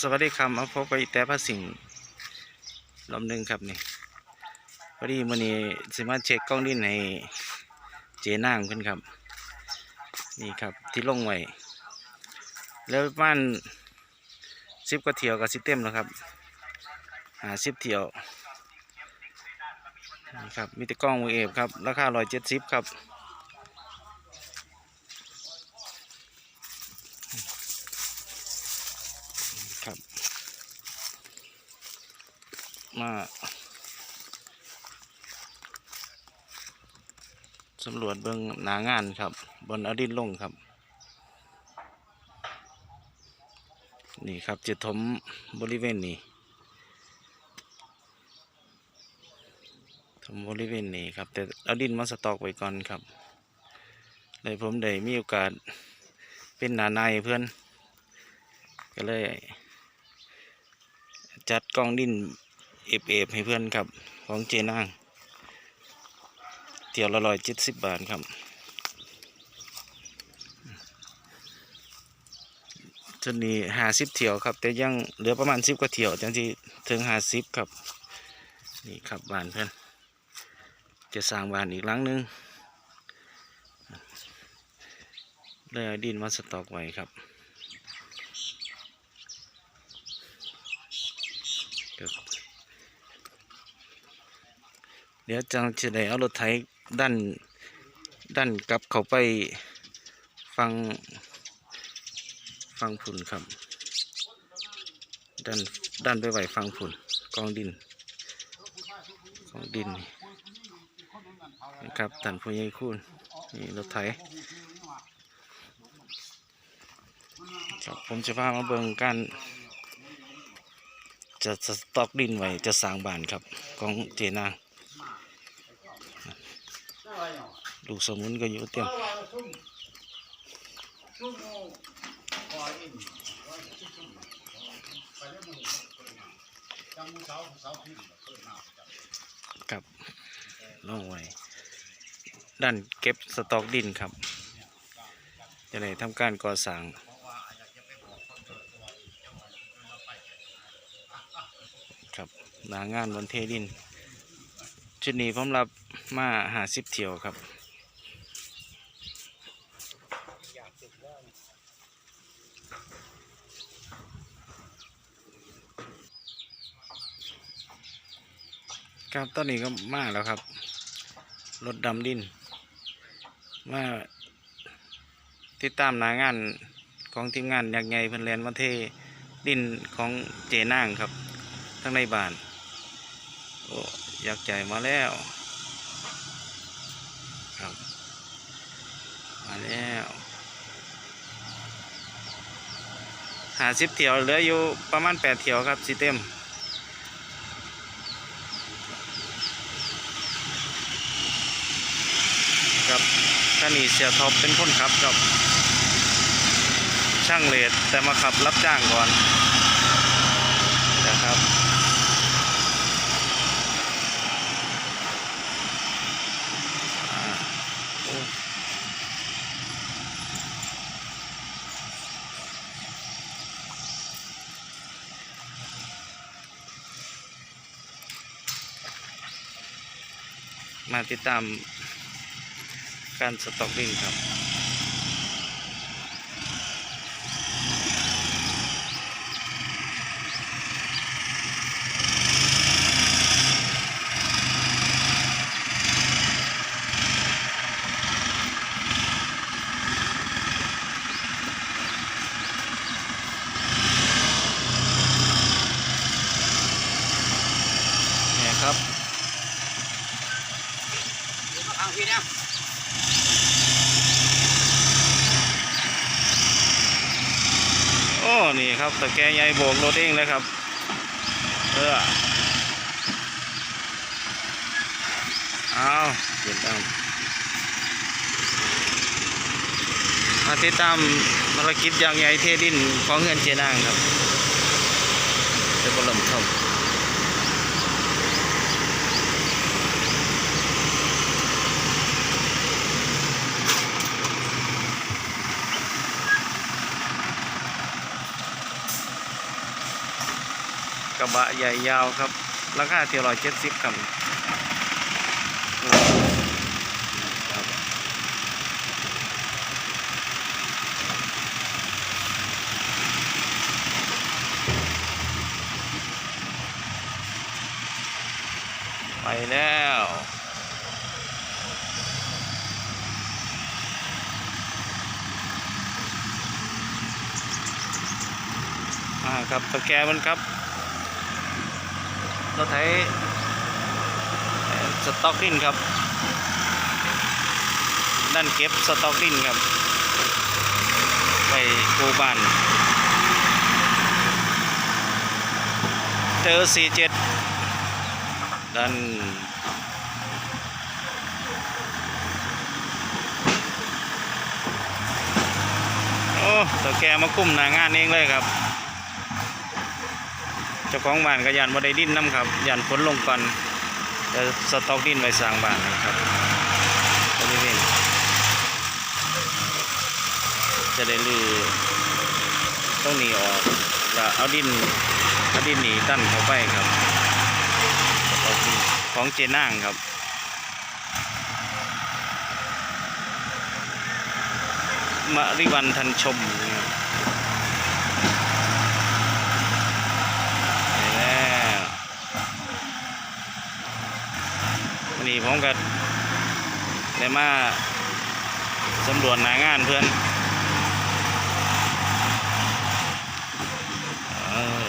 สวัสดีครับมาพบกับอีแต่พระสิงห์ลำหนึ่งครับนี่พอดีมื่อนี้สิมารถเช็คกล้องดินให้เจนางเพิ่นครับ นี่ครับที่ลงไว้แล้วประมาณสิบกว่าเทียวกับสิเต็มแล้วครับหาสิบเทียวนี่ครับมีแต่กล้องมือเอฟครับราคาร้อยเจ็ดสิบครับครับ มาสำรวจเบื้องหนางานครับ บนอดินลงครับ นี่ครับจะถมบริเวณนี้ถมบริเวณนี้ครับ แต่เอาดินมาสต็อกไว้ก่อนครับเลยผมได้มีโอกาสเป็นหนาในเพื่อน ก็เลย จัดกองดิน เอฟเอฟให้เพื่อนครับ ของเจนางเที่ยวละร้อยเจ็ดสิบบาทครับจนนี้ห้าสิบเที่ยวครับ แต่ยังเหลือประมาณสิบกว่าเที่ยวจังที่ถึงห้าสิบครับ นี่ครับบ้านเพื่อนจะสร้างบ้านอีกหลังหนึงเลยเอาดินมาสต็อกไว้ครับ เดี๋ยวจังจะได้เอารถไถดันดันกลับเข้าไปฟังฟังผุนครับดันดันไปไหวฟังผุนกองดินกองดินนี่นะครับตันผู้ใหญ่คูณนี่รถไถครับผมจะพามาเบิ่งการจะสต็อกดินไว้จะสร้างบ้านครับของเจนาง ลูกสมุนก็อยู่เต็มครับลงไว้ด้านเก็บสต็อกดินครับ จะได้ทำการก่อสร้างครับหนางานวันเทดิน ชุดนี้ผมรับมาหาสิบเที่ยวครับ ครับตอนนี้ก็มาแล้วครับ รถดำดิน มาติดตามหนางานของทีมงานอยากไงเพิ่นแลนวันเทดินของเจนางครับ ทั้งในบ้าน โอ้อยากใจมาแล้ว ครับ มาแล้วหาสิบเที่ยวเหลืออยู่ประมาณแปดเที่ยวครับสิเต็ม ครับ ท่านี่เสียท็อปเป็นคนขับครับ ช่างเลดแต่มาขับรับจ้างก่อนนะครับมาติดตาม การสต็อกดินครับเนี่ยครับทางพี่เนี่ย โอ้นี่ครับตะแกรงใหญ่โบกรถเองเลยครับ เออเอาเดี๋ยวตามมาติดตามภารกิจอย่างใหญ่เทดินของเงินเจนางครับเดี๋ยวบลมชม ระบะใหญ่ยาวครับ ราคาเที่ยวร้อยเจ็ดสิบครับไปแล้วอ่าครับตะแกมันครับ เราใช้สต็อกกินครับ ด้านเก็บสต็อกกินครับ ไปกูบานเจอสี่เจ็ดด้านโอ้ตะแกมาคุ้มหนางานเองเลยครับ จ้าของบ้านก็ยันบ่ได้ดินน้ำครับยันฝนลงก่อนจะสต็อกดินไว้สร้างบ้านนะครับบริเวณจะได้ลือต้องหนีออกแล้วเอาดินเอาดินหนีตั้นเข้าไปครับ ของเจน่างครับมะริวันทันชมนะครับ ไปแล้ววั นี้ผมก็ได้มาสำรวจหนางานเพื่อนออ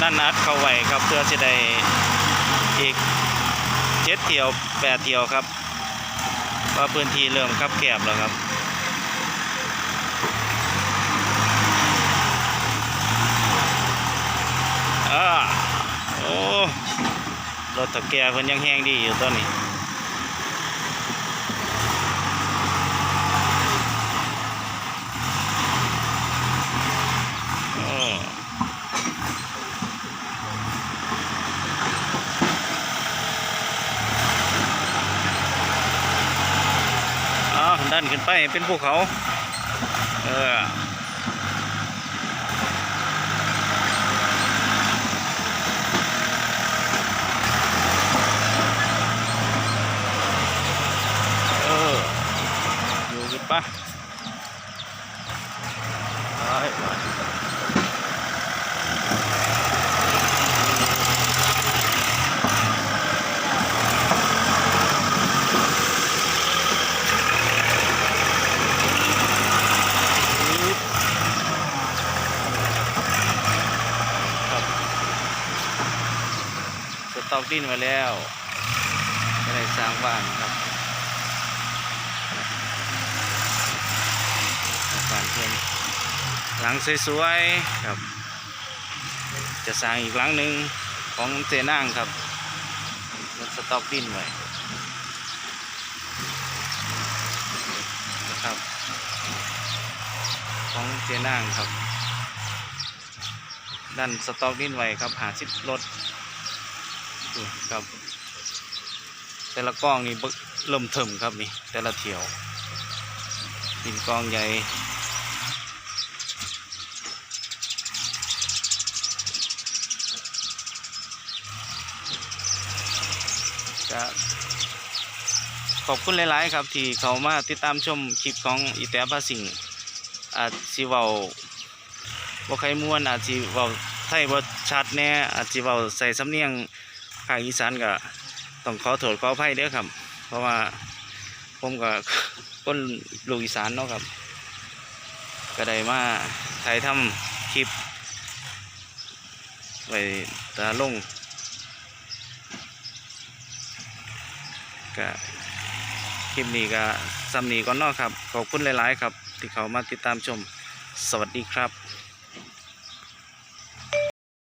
นั่นนัดเข้าไว้ครับเพื่อจะได้อีกเจ็ดเที่ยวแปดเที่ยวครับว่าพื้นที่เริ่มคับแคบแล้วครับ อ่าโอ้รถตะแกเพิ่นยังแห้งดีอยู่ตอนนี้อ้อ้าวดันขึ้นไปเป็นภูเขา เอ อยู่กันปะ ไปไปครับสต็อกดินมาแล้วก็ได้สร้างบ้านครับบ้านเพื่อน หลังสวยๆครับ จะสร้างอีกหลังหนึ่งของเจนางครับมันสต็อกดินไว้นะครับ ของเจนางครับ ดันสต็อกดินไว้ครับหาสิบรถครับแต่ละกล้องนี่เบิ่งเริ่มเทิมครับนี่แต่ละเที่ยวดินกองใหญ่ จะขอบคุณหลาย ๆ ครับ ที่เขามาติดตามชมคลิปของอีแตภาสิงอาจสิเว้าบ่ใครม่วนอาจสิเว้าไทยบ่ชัดแน่อาจสิเว้าใส่สำเนียงภาคอีสานก็ต้องขอโทษขออภัยเด้อครับ เพราะว่าผมก็คนลูกอีสานเนาะครับก็ได้มาถ่ายทำคลิปไว้ตาลง ก็คลิปนี้ก็ซ้ำนี้ก่อนเนาะครับ ขอบคุณหลาย ๆ ครับ ที่เขามาติดตามชม สวัสดีครับ